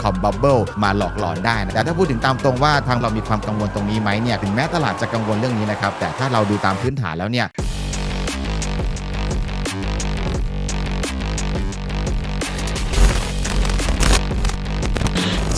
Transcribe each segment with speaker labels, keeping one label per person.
Speaker 1: .com bubble มาหลอกหลอนได้นะแต่ถ้าพูดถึงตามตรงว่าทางเรามีความกังวลตรงนี้ไหมเนี่ยถึงแม้ตลาดจะกังวลเรื่องนี้นะครับแต่ถ้าเราดูตามพื้นฐานแล้วเนี่ย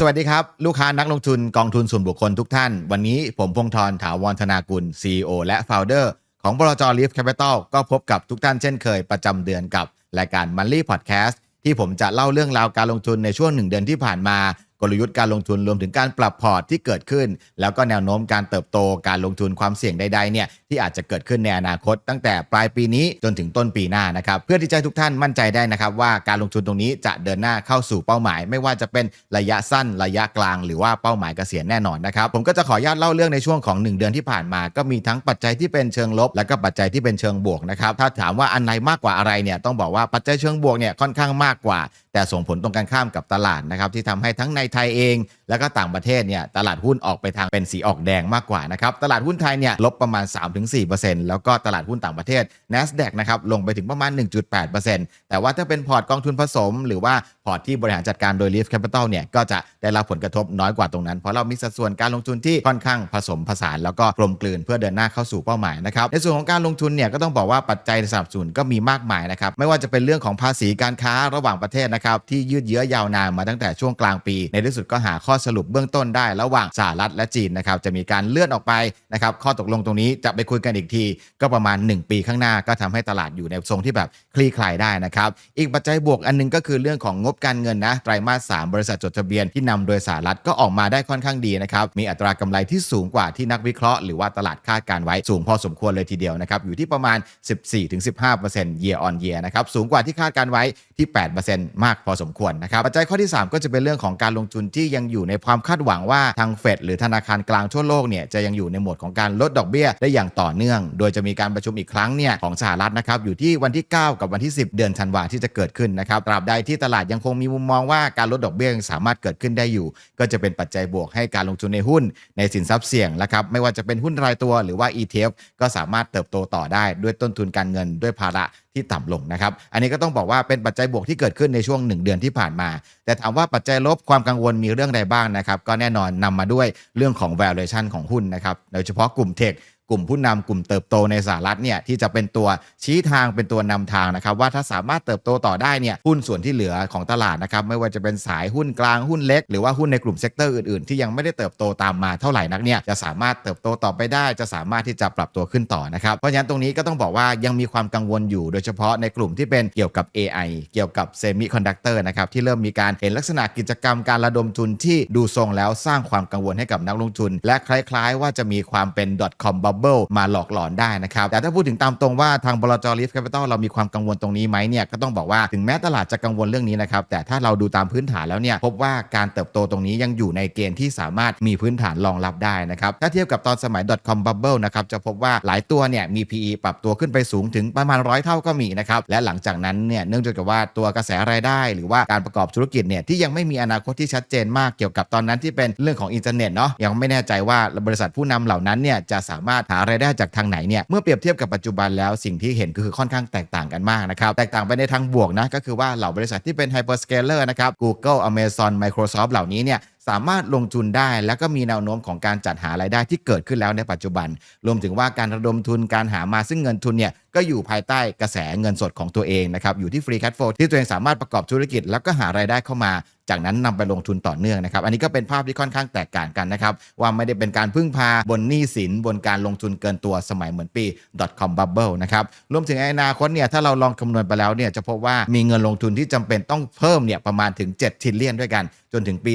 Speaker 1: สวัสดีครับ ลูกค้านักลงทุนกองทุนส่วนบุคคลทุกท่าน วันนี้ผมพงธรถาวรธนากุล CEO และ Founder ของบลจ Leaf Capital ก็พบกับทุกท่านเช่นเคยประจำเดือนกับ รายการ Monthly Podcast ที่ผมจะเล่าเรื่องราวการลงทุนในช่วงหนึ่งเดือนที่ผ่านมา กลยุทธ์การลงทุนรวมถึงการปรับพอร์ตที่เกิดขึ้น แล้วก็แนวโน้มการเติบโตการลงทุนความเสี่ยงใดๆเนี่ยที่อาจจะเกิดขึ้นในอนาคต ตั้งแต่ปลายปีนี้จนถึงต้นปีหน้านะครับเพื่อที่จะทุกท่านมั่นใจได้นะครับว่าการลงทุนตรงนี้จะเดินหน้าเข้าสู่เป้าหมาย ไม่ว่าจะเป็นระยะสั้นระยะกลาง หรือว่าเป้าหมายเกษียณแน่นอนนะครับผมก็จะขออนุญาตเล่าเรื่องในช่วงของ 1 เดือนที่ผ่านมา ก็มีทั้งปัจจัยที่เป็นเชิงลบ และก็ปัจจัยที่เป็นเชิงบวกนะครับถ้าถามว่าอันไหนมากกว่าอะไรเนี่ยต้องบอกว่าปัจจัยเชิงบวกเนี่ยค่อนข้างมากกว่าแต่ส่งผลตรงกันข้ามกับตลาดนะครับที่ทำให้ทั้งในไทยเอง แล้วก็ต่างประเทศเนี่ยตลาดหุ้นออกไปทางเป็นสีออกแดงมากกว่านะครับตลาดหุ้นไทยเนี่ยลบประมาณ 3-4%แล้วก็ตลาดหุ้นต่างประเทศ NASDAQ นะครับลงไปถึงประมาณ 1.8%แต่ว่าถ้าเป็นพอร์ตกองทุนผสม หรือว่า อร์ตที่บริหารจัดการโดย Leaf Capital เนี่ยก็จะได้รับผลกระทบน้อยกว่าตรงนั้น เพราะเรามีสัดส่วนการลงทุนที่ค่อนข้างผสมผสานแล้วก็กลมกลืนเพื่อเดินหน้าเข้าสู่เป้าหมายนะครับในส่วนของการลงทุนเนี่ยก็ต้องบอกว่าปัจจัยสนับสนุนก็มีมากมายนะครับไม่ว่าจะเป็นเรื่องของภาษีการค้าระหว่างประเทศนะครับที่ยืดเยื้อยาวนานมาตั้งแต่ช่วงกลางปี ในที่สุดก็หาข้อสรุปเบื้องต้นได้ ระหว่างสหรัฐและจีนนะครับจะมีการเลื่อนออกไปนะครับข้อตกลงตรงนี้จะไปคุยกันอีกที ก็ประมาณ 1 ปีข้างหน้าก็ทำให้ตลาดอยู่ในทรงที่แบบคลี่คลายได้นะครับอีกปัจจัยบวกอันนึงก็คือเรื่องของงบการเงินนะไตรมาส 3 บริษัทจดทะเบียนที่นำโดยสหรัฐก็ออกมาได้ค่อนข้างดีนะครับ มีอัตรากำไรที่สูงกว่าที่นักวิเคราะห์หรือว่าตลาดคาดการไว้สูงพอสมควรเลยทีเดียวนะครับ อยู่ที่ประมาณ 14-15% year on year นะครับ สูงกว่าที่คาดการไว้ที่ 8%มากพอสมควรนะครับ ปัจจัยข้อที่ 3 ก็จะเป็นเรื่องของการลงทุนที่ยังอยู่ในความคาดหวังว่าทางเฟดหรือธนาคารกลางทั่วโลกเนี่ยจะยังอยู่ในโหมดของการลดดอกเบี้ยได้อย่างต่อเนื่อง โดยจะมีการประชุมอีกครั้งเนี่ยของสหรัฐนะครับอยู่ที่วันที่ 9 กับวันที่ 10 เดือนธันวาที่จะเกิดขึ้นนะครับตราบใดที่ตลาดยังคงมีมุมมองว่าการลดดอกเบี้ยยังสามารถเกิดขึ้นได้อยู่ ก็จะเป็นปัจจัยบวกให้การลงทุนในหุ้นในสินทรัพย์เสี่ยงนะครับไม่ว่าจะเป็นหุ้นรายตัวหรือว่า ETF ก็สามารถเติบโตต่อได้ด้วยต้นทุนการเงินด้วยภาระที่ต่ำลงนะครับ อันนี้ก็ต้องบอกว่าเป็นปัจจัยบวกที่เกิดขึ้นในช่วง 1 เดือนที่ผ่านมา แต่ถามว่าปัจจัยลบความกังวลมีเรื่องใดบ้างนะครับ ก็แน่นอนนำมาด้วยเรื่องของ valuation ของหุ้นนะครับ โดยเฉพาะกลุ่มเทค กลุ่มผู้นำกลุ่มเติบโตในสหรัฐเนี่ยที่จะเป็นตัวชี้ทางเป็นตัวนำทางนะครับว่าถ้าสามารถเติบโตต่อได้เนี่ยหุ้นส่วนที่เหลือของตลาดนะครับไม่ว่าจะเป็นสายหุ้นกลางหุ้นเล็ก หรือว่าหุ้นในกลุ่มเซกเตอร์อื่นๆ ที่ยังไม่ได้เติบโตตามมาเท่าไหร่นักเนี่ยจะสามารถเติบโตต่อไปได้ จะสามารถที่จะปรับตัวขึ้นต่อนะครับเพราะฉะนั้นตรงนี้ก็ต้องบอกว่ายังมีความกังวลอยู่ โดยเฉพาะในกลุ่มที่เป็นเกี่ยวกับ AI เกี่ยวกับเซมิคอนดักเตอร์นะครับที่เริ่มมีการเห็นลักษณะกิจกรรมการระดมทุนที่ดูทรงแล้วสร้างความกังวลให้กับนักลงทุน และคล้าย ๆ ว่าจะมีความเป็น .com bubble มาหลอกหลอนได้นะครับ แต่ถ้าพูดถึงตามตรงว่าทางบลจ Leaf Capital เรามีความกังวลตรงนี้ไหมเนี่ยก็ต้องบอกว่าถึงแม้ตลาดจะกังวลเรื่องนี้นะครับแต่ถ้าเราดูตามพื้นฐานแล้วเนี่ยพบว่าการเติบโตตรงนี้ยังอยู่ในเกณฑ์ที่สามารถมีพื้นฐานรองรับได้นะครับถ้าเทียบกับตอนสมัย .com bubble นะครับจะพบว่าหลายตัวเนี่ยมี PE ปรับตัวขึ้นไปสูงถึงประมาณร้อยเท่าก็มีนะครับและหลังจากนั้นเนี่ยเนื่องจากว่าตัวกระแสรายได้ หรือว่าการประกอบธุรกิจเนี่ยที่ยังไม่มีอนาคตที่ชัดเจนมากเกี่ยวกับตอนนั้นที่เป็นเรื่องของอินเทอร์เน็ตเนาะยังไม่แน่ใจว่าบริษัทผู้นำเหล่านั้นเนี่ยจะสามารถหารายได้จากทางไหนเนี่ยเมื่อเปรียบเทียบกับปัจจุบันแล้วสิ่งที่เห็นก็คือค่อนข้างแตกต่างกันมากนะครับแตกต่างไปในทางบวกนะก็คือว่าเหล่าบริษัทที่เป็นไฮเปอร์สเกลเลอร์นะครับ Google Amazon Microsoft เหล่านี้เนี่ยสามารถลงทุนได้ แล้วก็มีแนวโน้มของการจัดหารายได้ที่เกิดขึ้นแล้วในปัจจุบัน รวมถึงว่าการระดมทุนการหามาซึ่งเงินทุนเนี่ยก็อยู่ภายใต้กระแสเงินสดของตัวเองนะครับอยู่ที่ free cash flow ที่ตัวเองสามารถประกอบธุรกิจ แล้วก็หารายได้เข้ามา จากนั้นนำไปลงทุนต่อเนื่องนะครับ อันนี้ก็เป็นภาพที่ค่อนข้างแตกต่างกันนะครับ ว่าไม่ได้เป็นการพึ่งพาบนหนี้สินบนการลงทุนเกินตัวสมัยเหมือนปี .com bubble นะครับรวมถึงอนาคตเนี่ยถ้าเราลองคำนวณไปแล้วเนี่ยจะพบว่ามีเงินลงทุนที่จำเป็นต้องเพิ่มเนี่ยประมาณถึง7ทิลเลียนด้วยกันจนถึงปี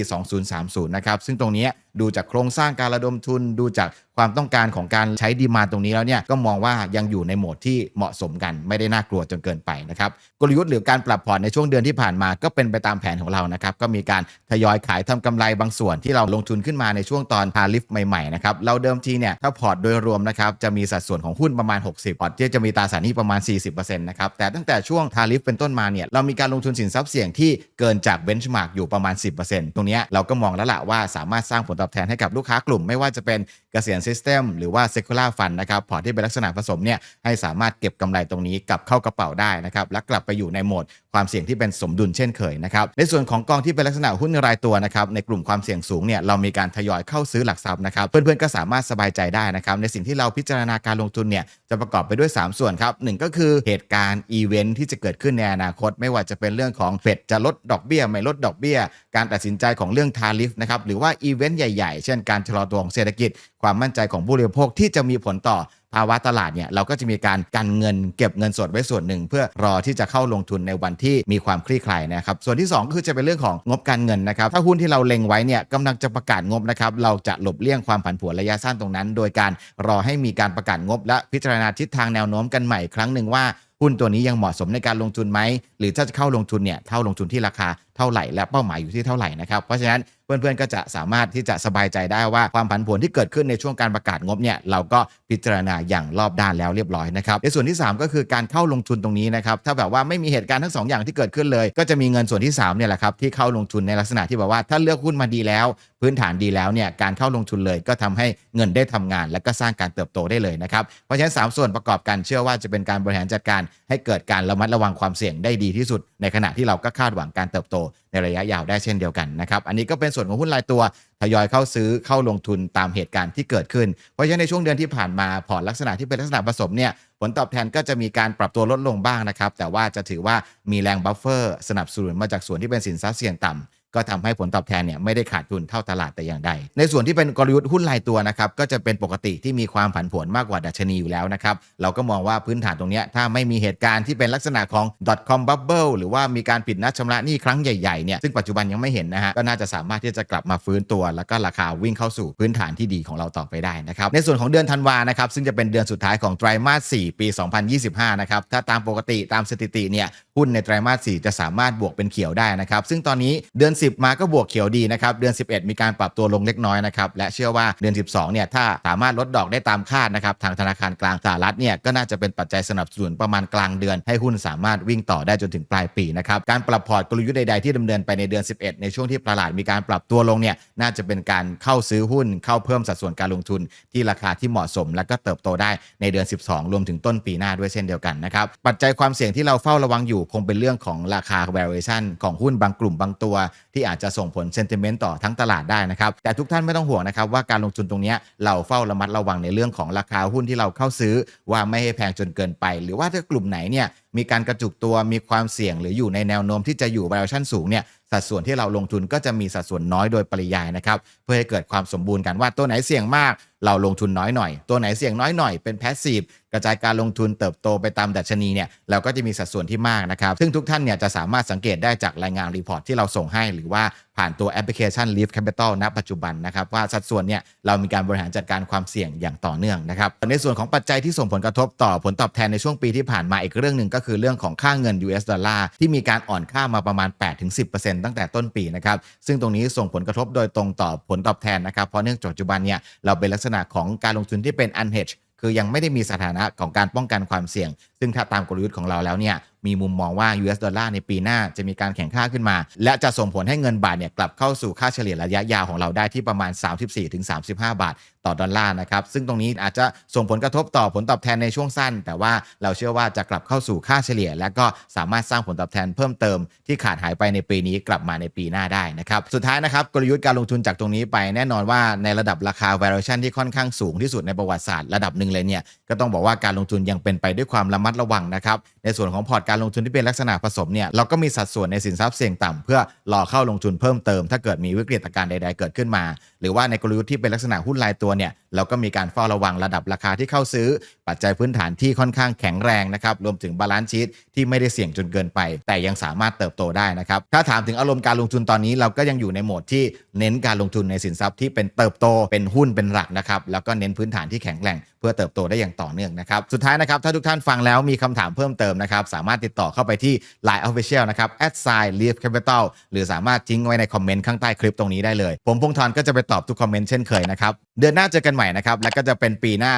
Speaker 1: 2030 นะครับซึ่งตรงนี้ ดูจากโครงสร้างการระดมทุน ดูจากความต้องการของการใช้ดีมาตรงนี้แล้วเนี่ยก็มองว่ายังอยู่ในโหมดที่เหมาะสมกันไม่ได้น่ากลัวจนเกินไปนะครับกลยุทธ์หรือการปรับพอร์ตในช่วงเดือนที่ผ่านมาก็เป็นไปตามแผนของเรานะครับก็มีการทยอยขายทำกำไรบางส่วนที่เราลงทุนขึ้นมาในช่วงตอนพาลิฟใหม่ๆนะครับเราเดิมทีเนี่ยถ้าพอร์ตโดยรวมนะครับจะมีสัดส่วนของหุ้นประมาณ 60 พอร์ตที่จะมีตราสารหนี้ประมาณ 40%นะครับแต่ตั้งแต่ช่วงทาริฟเป็นต้นมาเนี่ยเรามีการลงทุนสินทรัพย์เสี่ยงที่เกินจากเบนช์มาร์กอยู่ประมาณ 10%ตรงนี้เราก็มองแล้วล่ะว่าสามารถสร้างผลตอบแทนให้กับลูกค้ากลุ่ม ไม่ว่าจะเป็น เกษียณซิสเต็มหรือว่า secular fund นะครับพอร์ตที่เป็นลักษณะผสมเนี่ยให้สามารถเก็บกำไรตรงนี้กลับเข้ากระเป๋าได้นะครับและกลับไปอยู่ในโหมดความเสี่ยงที่เป็นสมดุลเช่นเคยนะครับในส่วนของกองที่เป็นลักษณะหุ้นรายตัวนะครับในกลุ่มความเสี่ยงสูงเนี่ยเรามีการทยอยเข้าซื้อหลักทรัพย์นะครับเพื่อนๆก็สามารถสบายใจได้นะครับในสิ่งที่เราพิจารณาการลงทุนเนี่ยจะประกอบไปด้วย 3 ส่วนครับหนึ่งก็คือเหตุการณ์อีเวนท์ที่จะเกิดขึ้นในอนาคต ไม่ว่าจะเป็นเรื่องของเฟดจะลดดอกเบี้ย ไม่ลดดอกเบี้ย การตัดสินใจของเรื่องทาริฟนะครับหรือว่าอีเวนต์ใหญ่ๆ เช่นการชะลอตัวของเศรษฐกิจความมั่นใจของผู้บริโภคที่จะมีผลต่อภาวะตลาดเนี่ยเราก็จะมีการกันเงินเก็บเงินสดไว้ส่วนหนึ่ง เพื่อรอที่จะเข้าลงทุนในวันที่มีความคลี่คลายนะครับส่วนที่ 2 ก็คือจะเป็นเรื่องของงบการเงินนะครับถ้าหุ้นที่เราเล็งไว้เนี่ยกำลังจะประกาศงบนะครับเราจะหลบเลี่ยงความผันผวนระยะสั้นตรงนั้น โดยการรอให้มีการประกาศงบ และพิจารณาทิศทางแนวโน้มกันใหม่ครั้งหนึ่งว่าหุ้นตัวนี้ยังเหมาะสมในการลงทุนไหม หรือถ้าจะเข้าลงทุนเนี่ยเท่าลงทุนที่ราคาเท่าไหร่และเป้าหมายอยู่ที่เท่าไหร่นะครับ เพราะฉะนั้นเพื่อนๆก็จะสามารถที่จะสบายใจได้ว่าความผันผวนที่เกิดขึ้นในช่วงการประกาศงบเนี่ยเราก็พิจารณาอย่างรอบด้านแล้วเรียบร้อยนะครับในส่วนที่ 3 ก็คือการเข้าลงทุนตรงนี้นะครับถ้าแบบว่าไม่มีเหตุการณ์ทั้งสองอย่างที่เกิดขึ้นเลย ก็จะมีเงินส่วนที่3เนี่ยแหละครับที่เข้าลงทุนในลักษณะที่แบบว่าถ้าเลือกหุ้นมาดีแล้ว พื้นฐานดีแล้วเนี่ยการเข้าลงทุนเลยก็ทำให้เงินได้ทำงาน และก็สร้างการเติบโตได้เลยนะครับเพราะฉะนั้น 3 ส่วนประกอบกันเชื่อว่าจะเป็นการบริหารจัดการ ให้เกิดการระมัดระวังความเสี่ยงได้ดีที่สุด ในขณะที่เราก็คาดหวังการเติบโตในระยะยาวได้เช่นเดียวกันนะครับ อันนี้ก็เป็นส่วนของหุ้นรายตัวทยอยเข้าซื้อเข้าลงทุนตามเหตุการณ์ที่เกิดขึ้น เพราะฉะนั้นในช่วงเดือนที่ผ่านมาพอร์ตลักษณะที่เป็นลักษณะผสมเนี่ยผลตอบแทนก็จะมีการปรับตัวลดลงบ้างนะครับแต่ว่าจะถือว่ามีแรงบัฟเฟอร์สนับสนุนมาจากส่วนที่เป็นสินทรัพย์เสี่ยงต่ำ ก็ทำให้ผลตอบแทนเนี่ยไม่ได้ขาดทุนเท่าตลาดแต่อย่างใด ในส่วนที่เป็นกลยุทธ์หุ้นรายตัวนะครับก็จะเป็นปกติที่มีความผันผวนมากกว่าดัชนีอยู่แล้วนะครับเราก็มองว่าพื้นฐานตรงนี้ถ้าไม่มีเหตุการณ์ที่เป็นลักษณะของ .com bubble หรือว่ามีการปิดนัดชำระหนี้ครั้งใหญ่ๆเนี่ยซึ่งปัจจุบันยังไม่เห็นนะฮะก็น่าจะสามารถที่จะกลับมาฟื้นตัว แล้วก็ราคาวิ่งเข้าสู่พื้นฐานที่ดีของเราต่อไปได้นะครับในส่วนของเดือนธันวานะครับซึ่งจะเป็นเดือนสุดท้ายของไตรมาส 4 ปี 2025 นะครับถ้าตามปกติตามสถิติเนี่ยหุ้นในไตรมาส 4 จะสามารถบวกเป็นเขียวได้นะครับซึ่งตอนนี้เดือน10 มาก็บวกเขียวดีนะครับเดือน 11 มีการปรับตัวลงเล็กน้อยนะครับและเชื่อว่าเดือน 12 เนี่ยถ้าสามารถลดดอกได้ตามคาดนะครับทางธนาคารกลางสหรัฐเนี่ยก็น่าจะเป็นปัจจัยสนับสนุนประมาณกลางเดือน ให้หุ้นสามารถวิ่งต่อได้จนถึงปลายปีนะครับการปรับพอร์ตกลยุทธ์ใดๆที่ดำเนินไปในเดือน 11 ในช่วงที่ตลาดมีการปรับตัวลงเนี่ยน่าจะเป็นการเข้าซื้อหุ้นเข้าเพิ่มสัดส่วนการลงทุนที่ราคาที่เหมาะสม และก็เติบโตได้ในเดือน 12 รวมถึงต้นปีหน้าด้วยเช่นเดียวกันนะครับปัจจัยความเสี่ยงที่เราเฝ้าระวังอยู่คงเป็นเรื่องของราคา valuation ของหุ้นบางกลุ่มบางตัวที่อาจจะส่งผลเซนติเมนต์ต่อทั้งตลาดได้นะครับ แต่ทุกท่านไม่ต้องห่วงนะครับว่าการลงทุนตรงนี้เราเฝ้าระมัดระวังในเรื่องของราคาหุ้นที่เราเข้าซื้อ ว่าไม่ให้แพงจนเกินไป หรือว่าถ้ากลุ่มไหนเนี่ยมีการกระจุกตัวมีความเสี่ยงหรืออยู่ในแนวโน้มที่จะอยู่ valuation สูงเนี่ยสัดส่วนที่เราลงทุนก็จะมีสัดส่วนน้อยโดยปริยายนะครับเพื่อให้เกิดความสมบูรณ์กันว่าตัวไหนเสี่ยงมาก เราลงทุนน้อยหน่อย ตัวไหนเสี่ยงน้อยหน่อยเป็น passive กระจายการลงทุนเติบโตไปตามดัชนีเนี่ยเราก็จะมีสัดส่วนที่มากนะครับซึ่งทุกท่านเนี่ยจะสามารถสังเกตได้จากรายงานรีพอร์ตที่เราส่งให้หรือว่าผ่านตัวแอปพลิเคชัน Leaf Capital ณ ปัจจุบันนะครับว่าสัดส่วนเนี่ยเรามีการบริหารจัดการความเสี่ยงอย่างต่อเนื่องนะครับในส่วนของปัจจัยที่ส่งผลกระทบต่อผลตอบแทนในช่วงปีที่ผ่านมาอีกเรื่องหนึ่งก็คือเรื่องของค่าเงิน US ดอลลาร์ที่มีการอ่อนค่ามาประมาณ 8-10%ตั้งแต่ต้นปีนะครับซึ่งตรงนี้ส่งผลกระทบโดยตรงต่อผลตอบแทนนะครับเพราะเนื่องจากปัจจุบันเนี่ยเราเป็นลักษณะของการลงทุนที่เป็น unhedge คือยังไม่ได้มีสถานะของการป้องกันความเสี่ยง ซึ่งถ้าตามกลยุทธ์ของเราแล้วเนี่ยมีมุมมองว่า US ดอลลาร์ในปีหน้าจะมีการแข่งข้าขึ้นมา และจะส่งผลให้เงินบาทเนี่ยกลับเข้าสู่ค่าเฉลี่ยระยะยาวของเราได้ที่ประมาณ 34-35 บาท ต่อดอลลาร์นะครับ ซึ่งตรงนี้อาจจะส่งผลกระทบต่อผลตอบแทนในช่วงสั้น แต่ว่าเราเชื่อว่าจะกลับเข้าสู่ค่าเฉลี่ย และก็สามารถสร้างผลตอบแทนเพิ่มเติมที่ขาดหายไปในปีนี้กลับมาในปีหน้าได้นะครับ สุดท้ายนะครับกลยุทธ์การลงทุนจากตรงนี้ไปแน่นอนว่าในระดับราคา valuation ที่ค่อนข้างสูงที่สุดในประวัติศาสตร์ระดับหนึ่งเลยเนี่ยก็ต้องบอกว่าการลงทุนยังเป็นไปด้วยความระมัดระวังนะครับในส่วนของพอร์ตการลงทุนที่เป็นลักษณะผสมเนี่ยเราก็มีสัดส่วนในสินทรัพย์เสี่ยงต่ำเพื่อรอเข้าลงทุนเพิ่มเติม ถ้าเกิดมีวิกฤตการณ์ใด ๆ เกิดขึ้นมา หรือว่าในกลยุทธ์ที่เป็นลักษณะหุ้นรายตัวเนี่ยเราก็มีการเฝ้าระวังระดับราคาที่เข้าซื้อ ปัจจัยพื้นฐานที่ค่อนข้างแข็งแรงนะครับรวมถึงบาลานซ์ชีตที่ไม่ได้เสี่ยงจนเกินไป แต่ยังสามารถเติบโตได้นะครับถ้าถามถึงอารมณ์การลงทุนตอนนี้เราก็ยังอยู่ในโหมดที่เน้นการลงทุนในสินทรัพย์ที่เป็นเติบโตเป็นหุ้นเป็นหลักนะครับแล้วก็เน้นพื้นฐานที่แข็งแรง พื่อเติบโตได้อย่างต่อเนื่องนะครับ สุดท้ายนะครับ ถ้าทุกท่านฟังแล้วมีคำถามเพิ่มเติมนะครับ สามารถติดต่อเข้าไปที่ Line Official นะครับ at sign leaf capital หรือสามารถทิ้งไว้ในคอมเมนต์ข้างใต้คลิปตรงนี้ได้เลย ผมพงศ์ธรก็จะไปตอบทุกคอมเมนต์เช่นเคยนะครับ เดือนหน้าเจอกันใหม่นะครับ และก็จะเป็นปีหน้า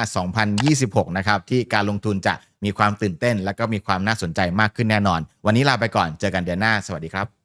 Speaker 1: 2026 นะครับ ที่การลงทุนจะมีความตื่นเต้น และก็มีความน่าสนใจมากขึ้นแน่นอน วันนี้ลาไปก่อนเจอกันเดือนหน้า สวัสดีครับ